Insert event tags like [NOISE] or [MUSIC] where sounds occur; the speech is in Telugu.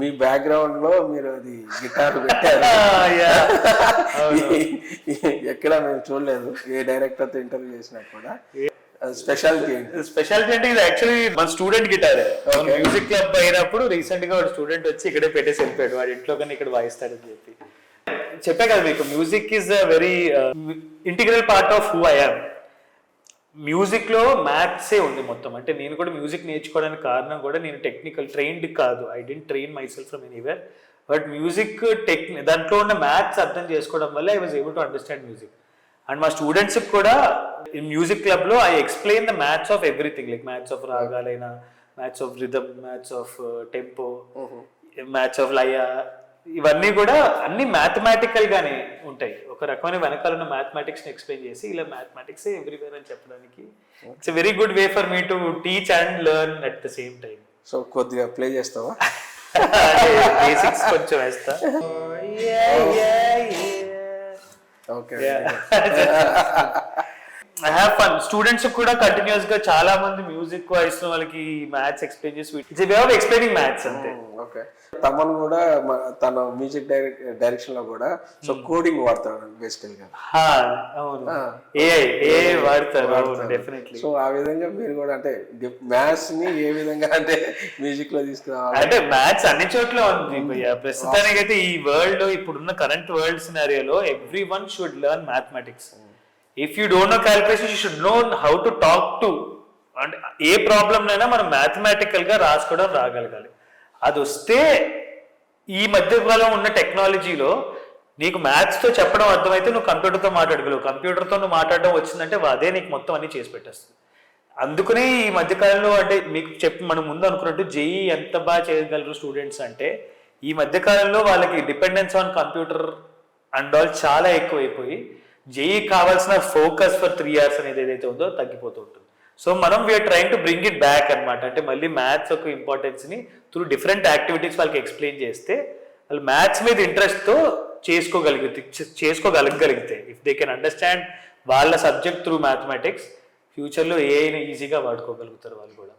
మీ బ్యాక్గ్రౌండ్లో మీరు అది గిటార్ పెట్టారు. [LAUGHS] ఎక్కడ మేము చూడలేదు. ఏ డైరెక్టర్తో ఇంటర్వ్యూ చేసినా కూడా. స్పెషాలిటీ స్పెషాలిటీ అంటే ఇది యాక్చువల్లీ మన స్టూడెంట్ గిటార్ మ్యూజిక్ క్లబ్ అయినప్పుడు రీసెంట్గా స్టూడెంట్ వచ్చి ఇక్కడే పెట్టేసి వెళ్ళిపోయాడు. వాడు ఇంట్లో కానీ ఇక్కడ వాయిస్తాడని చెప్పి. చెప్పా కదా మీకు music is a very integral part of who music లో మ్యాథ్సే ఉంది మొత్తం. అంటే నేను కూడా మ్యూజిక్ నేర్చుకోవడానికి కారణం కూడా నేను టెక్నికల్ ట్రైన్డ్ కాదు. I didn't train myself from anywhere but music tech దాంట్లో ఉన్న మ్యాథ్స్ అర్థం చేసుకోవడం వల్ల I was able to understand music and మా స్టూడెంట్స్ కూడా మ్యూజిక్ క్లబ్లో I explain the maths of everything like maths of రాగాలైనా maths of rhythm maths of tempo maths of లయ ఇవన్నీ కూడా అన్ని మ్యాథమెటికల్ గానే ఉంటాయి. ఒక రకమైన వెనకాల ఉన్న మ్యాథమెటిక్స్ని ఎక్స్ప్లెయిన్ చేసి ఇలా మ్యాథమెటిక్స్ ఎవ్రీవేర్ అని చెప్పడానికి it's very good way for me to teach and learn at the same time so కొద్దిగా ప్లే చేస్తావా? బేసిక్స్ కొంచెం వేస్తా. Okay [LAUGHS] I have fun students కూడా కంటిన్యూస్గా చాలా మంది మ్యూజిక్ వాయిస్ వాళ్ళకి మ్యాథ్స్ ఎక్స్ప్లెయిన్ చేసి it's way of explaining maths అంతే. ఓకే తమన్ కూడా తన మ్యూజిక్ డైరెక్షన్లో కూడా సో కోడింగ్ వాడతాడు బేసికల్గా ఏఐ ఏఐ వాడతారు డెఫినెట్లీ సో ఆ విధంగా మీరు కూడా అంటే మ్యాథ్స్ని ఏ విధంగా అంటే మ్యూజిక్లో తీసుకురావాలి? అంటే మ్యాథ్స్ అన్ని చోట్ల ఉంది భయ్య. ప్రస్తుతానికి అయితే ఈ వరల్డ్లో ఇప్పుడున్న current world సినారియోలో everyone should learn mathematics if you don't know calculation you should know how to talk to అంటే ఏ ప్రాబ్లంనైనా మనం మ్యాథమెటికల్గా రాసుకోవడం రాగలగాలి. అది వస్తే ఈ మధ్యకాలం ఉన్న టెక్నాలజీలో నీకు మ్యాథ్స్తో చెప్పడం అర్థమైతే నువ్వు కంప్యూటర్తో మాట్లాడగలవు కంప్యూటర్తో నువ్వు మాట్లాడడం వచ్చిందంటే అదే నీకు మొత్తం అన్ని చేసి పెట్టేస్తుంది. అందుకనే ఈ మధ్యకాలంలో అంటే మీకు చెప్పి మనం ముందు అనుకున్నట్టు జేఈ ఎంత బాగా చేయగలరు స్టూడెంట్స్ అంటే ఈ మధ్యకాలంలో వాళ్ళకి dependence on computer and all చాలా ఎక్కువైపోయి జేఈ కావాల్సిన ఫోకస్ ఫర్ త్రీ ఇయర్స్ అనేది ఏదైతే ఉందో తగ్గిపోతూ ఉంటుంది. సో మనం we are trying to bring it back అన్నమాట. అంటే మళ్ళీ మ్యాథ్స్ యొక్క ఇంపార్టెన్స్ని త్రూ డిఫరెంట్ యాక్టివిటీస్ వాళ్ళకి ఎక్స్ప్లెయిన్ చేస్తే వాళ్ళు మ్యాథ్స్ మీద ఇంట్రెస్ట్తో చేసుకోగలిగితే చేసుకోగలగలిగితే ఇఫ్ దే కెన్ అండర్స్టాండ్ వాళ్ళ సబ్జెక్ట్ త్రూ మ్యాథమెటిక్స్ ఫ్యూచర్లో ఏఐని ఈజీగా వాడుకోగలుగుతారు వాళ్ళు కూడా.